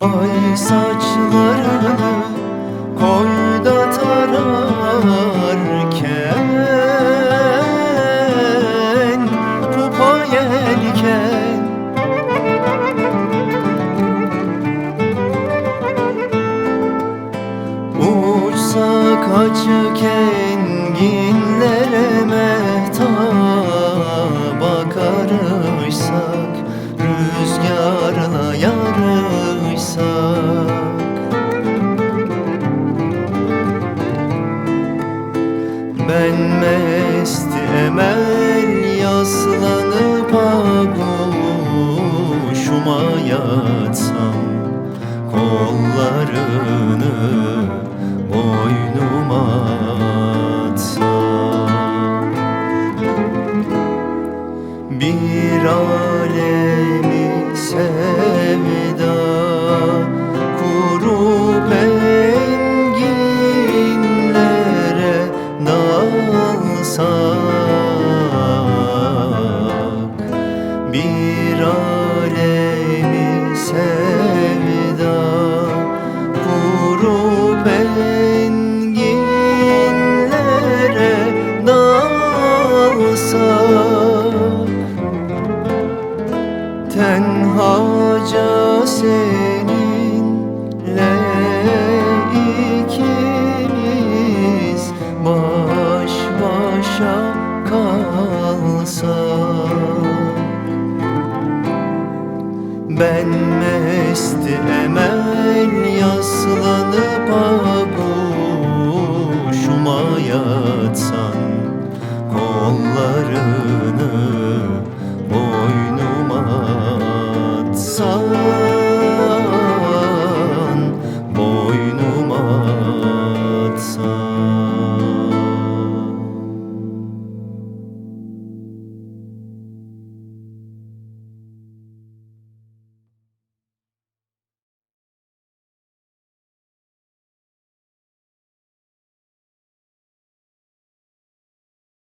Ay saçlarını koy da tararken Pupa yelken Uçsa kaçık enginlere Ben mest emel yaslanıp aguşuma yatsam Kollarını boynuma atsam. Bir alemi başa kalsak Ben mest emel yaslanıp aguşuma yatsan Kollarını